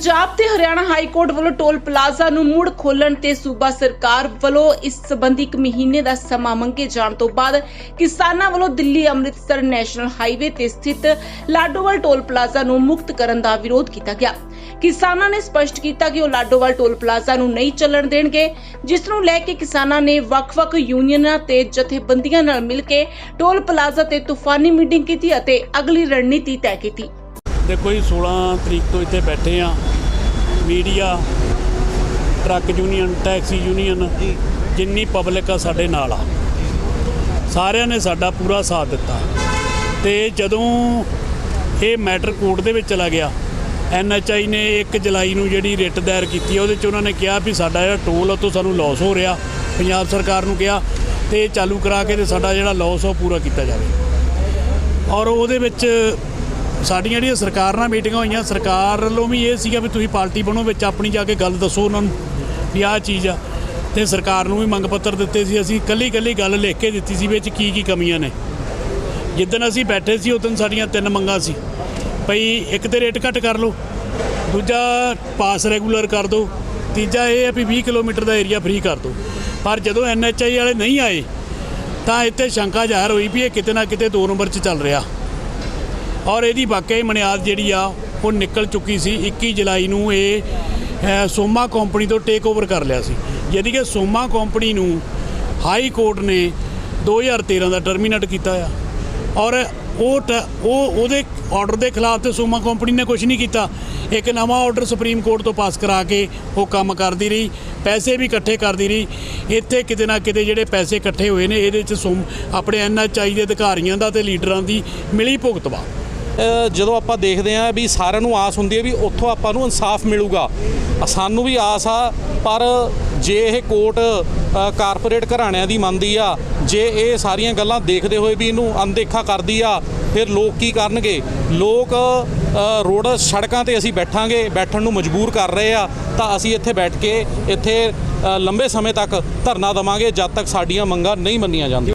ਪੰਜਾਬ ਤੇ Haryana high court ਵੱਲੋਂ toll plaza ਨੂੰ ਮੁੜ ਖੋਲਣ ਤੇ ਸੂਬਾ ਸਰਕਾਰ ਵੱਲੋਂ ਇਸ ਸਬੰਧੀ ਇੱਕ ਮਹੀਨੇ ਦਾ ਸਮਾਂ ਮੰਗੇ ਜਾਣ ਤੋਂ ਬਾਅਦ ਕਿਸਾਨਾਂ ਵੱਲੋਂ ਦਿੱਲੀ ਅੰਮ੍ਰਿਤਸਰ ਨੈਸ਼ਨਲ ਹਾਈਵੇ ਤੇ ਸਥਿਤ ਲਾਡੋਵਾਲ ਟੋਲ ਪਲਾਜ਼ਾ ਨੂੰ ਮੁਕਤ ਕਰਨ ਦਾ ਵਿਰੋਧ ਕੀਤਾ ਗਿਆ। ਕਿਸਾਨਾਂ ਨੇ ਸਪਸ਼ਟ ਕੀਤਾ ਕਿ ਉਹ ਲਾਡੋਵਾਲ ਟੋਲ ਪਲਾਜ਼ਾ ਨੂੰ ਨਹੀਂ ਚੱਲਣ ਦੇਣਗੇ, ਜਿਸ ਨੂੰ ਲੈ ਕੇ ਕਿਸਾਨਾਂ ਨੇ ਵੱਖ-ਵੱਖ ਯੂਨੀਅਨਾਂ ਤੇ ਜਥੇਬੰਦੀਆਂ ਨਾਲ ਮਿਲ ਕੇ ਟੋਲ ਪਲਾਜ਼ਾ ਤੇ ਤੂਫਾਨੀ ਮੀਟਿੰਗ ਕੀਤੀ ਅਤੇ ਅਗਲੀ ਰਣਨੀਤੀ ਤੈਅ ਕੀਤੀ। ਦੇਖੋ ਜੀ 16 ਤਰੀਕ ਤੋਂ ਇੱਥੇ ਬੈਠੇ ਆ media truck union taxi union ਜਿੰਨੀ ਪਬਲਿਕ ਆ ਸਾਡੇ ਨਾਲ ਆ। ਸਾਰਿਆਂ ਨੇ ਸਾਡਾ ਪੂਰਾ ਸਾਥ ਦਿੱਤਾ। ਤੇ ਜਦੋਂ ਇਹ ਮੈਟਰ ਕੋਰਟ ਦੇ ਵਿੱਚ ਚਲਾ ਗਿਆ ਐਨਐਚਆਈ ਨੇ 1 ਜੁਲਾਈ ਨੂੰ ਜਿਹੜੀ ਰਿਟ ਦਾਇਰ ਕੀਤੀ ਉਹਦੇ ਚ ਉਹਨਾਂ ਨੇ ਕਿਹਾ ਵੀ ਸਾਡਾ ਜਿਹੜਾ ਟੋਲ ਆ ਉਹ ਤੋਂ ਸਾਨੂੰ ਲਾਸ ਹੋ ਰਿਹਾ। ਪੰਜਾਬ ਸਰਕਾਰ ਨੂੰ ਕਿਹਾ ਤੇ ਚਾਲੂ ਕਰਾ ਕੇ ਤੇ ਸਾਡਾ ਜਿਹੜਾ ਲਾਸ ਉਹ ਪੂਰਾ ਕੀਤਾ ਜਾਵੇ। ਔਰ ਉਹਦੇ ਵਿੱਚ ਸਾਡੀਆਂ ਜਿਹੜੀਆਂ ਸਰਕਾਰ ਨਾਲ ਮੀਟਿੰਗਾਂ ਹੋਈਆਂ, ਸਰਕਾਰ ਵੱਲੋਂ ਵੀ ਇਹ ਸੀਗਾ ਵੀ ਤੁਸੀਂ ਪਾਰਟੀ ਬਣੋ, ਵਿੱਚ ਆਪਣੀ ਜਾ ਕੇ ਗੱਲ ਦੱਸੋ ਉਹਨਾਂ ਨੂੰ ਵੀ ਆਹ ਚੀਜ਼ ਆ। ਤੇ ਸਰਕਾਰ ਨੂੰ ਵੀ ਮੰਗ ਪੱਤਰ ਦਿੱਤੇ ਸੀ, ਅਸੀਂ ਕੱਲੀ ਕੱਲੀ ਗੱਲ ਲਿਖ ਕੇ ਦਿੱਤੀ ਸੀ ਵਿੱਚ ਕੀ ਕੀ ਕਮੀਆਂ ਨੇ। ਜਿੱਦਣ ਅਸੀਂ ਬੈਠੇ ਸੀ, ਉਦੋਂ ਸਾਡੀਆਂ ਤਿੰਨ ਮੰਗਾਂ ਸੀ। ਭਈ ਇੱਕ ਤੇ ਰੇਟ ਘੱਟ ਕਰ ਲਓ, ਦੂਜਾ ਪਾਸ ਰੈਗੂਲਰ ਕਰ ਦਿਓ ਤੀਜਾ ਇਹ ਹੈ ਵੀ 20 ਕਿਲੋਮੀਟਰ ਦਾ ਏਰੀਆ ਫ੍ਰੀ ਕਰ ਦਿਓ ਪਰ ਜਦੋਂ ਐਨਐਚਆਈ ਵਾਲੇ ਨਹੀਂ ਆਏ, ਤਾਂ ਇੱਥੇ ਸ਼ੰਕਾ ਜ਼ਾਹਰ ਹੋਈ ਵੀ ਇਹ ਕਿਤੇ ਨਾ ਕਿਤੇ ਦੋ ਨੰਬਰ 'ਚ ਚੱਲ ਰਿਹਾ। ਔਰ ਇਹਦੀ ਵਾਕਈ ਮਨਿਆਦ ਜਿਹੜੀ ਆ, ਉਹ ਨਿਕਲ ਚੁੱਕੀ ਸੀ। 21 ਜੁਲਾਈ ਨੂੰ ਇਹ ਸੋਮਾ ਕੰਪਨੀ ਤੋਂ ਟੇਕ ਓਵਰ ਕਰ ਲਿਆ ਸੀ। ਯਾਨੀ ਕਿ ਸੋਮਾ ਕੰਪਨੀ ਨੂੰ ਹਾਈ ਕੋਰਟ ਨੇ 2013 ਦਾ ਟਰਮੀਨੇਟ ਕੀਤਾ ਆ। ਔਰ ਉਹ ਟ- ਉਹ, ਉਹਦੇ ਆਰਡਰ ਦੇ ਖਿਲਾਫ ਤੇ ਸੋਮਾ ਕੰਪਨੀ ਨੇ ਕੁਝ ਨਹੀਂ ਕੀਤਾ। ਇੱਕ ਨਵਾਂ ਆਰਡਰ ਸੁਪਰੀਮ ਕੋਰਟ ਤੋਂ ਪਾਸ ਕਰਾ ਕੇ ਉਹ ਕੰਮ ਕਰਦੀ ਰਹੀ, ਪੈਸੇ ਵੀ ਇਕੱਠੇ ਕਰਦੀ ਰਹੀ। ਇੱਥੇ ਕਿਤੇ ਨਾ ਕਿਤੇ ਜਿਹੜੇ ਪੈਸੇ ਇਕੱਠੇ ਹੋਏ ਨੇ, ਇਹਦੇ ਚ ਸੋਮ, ਆਪਣੇ ਐਨਐਚਆਈ ਦੇ ਅਧਿਕਾਰੀਆਂ ਦਾ ਤੇ ਲੀਡਰਾਂ ਦੀ ਮਿਲੀ ਭੁਗਤਵਾ। ਜਦੋਂ ਆਪਾਂ ਦੇਖਦੇ ਆਂ ਵੀ ਸਾਰਿਆਂ ਨੂੰ ਆਸ ਹੁੰਦੀ ਹੈ ਵੀ ਉੱਥੋਂ ਆਪਾਂ ਨੂੰ ਇਨਸਾਫ ਮਿਲੂਗਾ। ਸਾਨੂੰ ਵੀ ਆਸ ਆ, ਪਰ ਜੇ ਇਹ ਕੋਰਟ ਕਾਰਪੋਰੇਟ ਘਰਾਣਿਆਂ ਦੀ ਮੰਨਦੀ ਆ, ਜੇ ਇਹ ਸਾਰੀਆਂ ਗੱਲਾਂ ਦੇਖਦੇ ਹੋਏ ਵੀ ਇਹਨੂੰ ਅਣਦੇਖਾ ਕਰਦੀ ਆ, ਫਿਰ ਲੋਕ ਕੀ ਕਰਨਗੇ? ਲੋਕ ਰੋਡ ਸੜਕਾਂ ਤੇ ਅਸੀਂ ਬੈਠਾਂਗੇ, ਬੈਠਣ ਨੂੰ ਮਜਬੂਰ ਕਰ ਰਹੇ ਆ, ਤਾਂ ਅਸੀਂ ਇੱਥੇ ਬੈਠ ਕੇ ਇੱਥੇ ਲੰਬੇ ਸਮੇਂ ਤੱਕ ਧਰਨਾ ਦੇਵਾਂਗੇ, ਜਦ ਤੱਕ ਸਾਡੀਆਂ ਮੰਗਾਂ ਨਹੀਂ ਮੰਨੀਆਂ ਜਾਂਦੀਆਂ।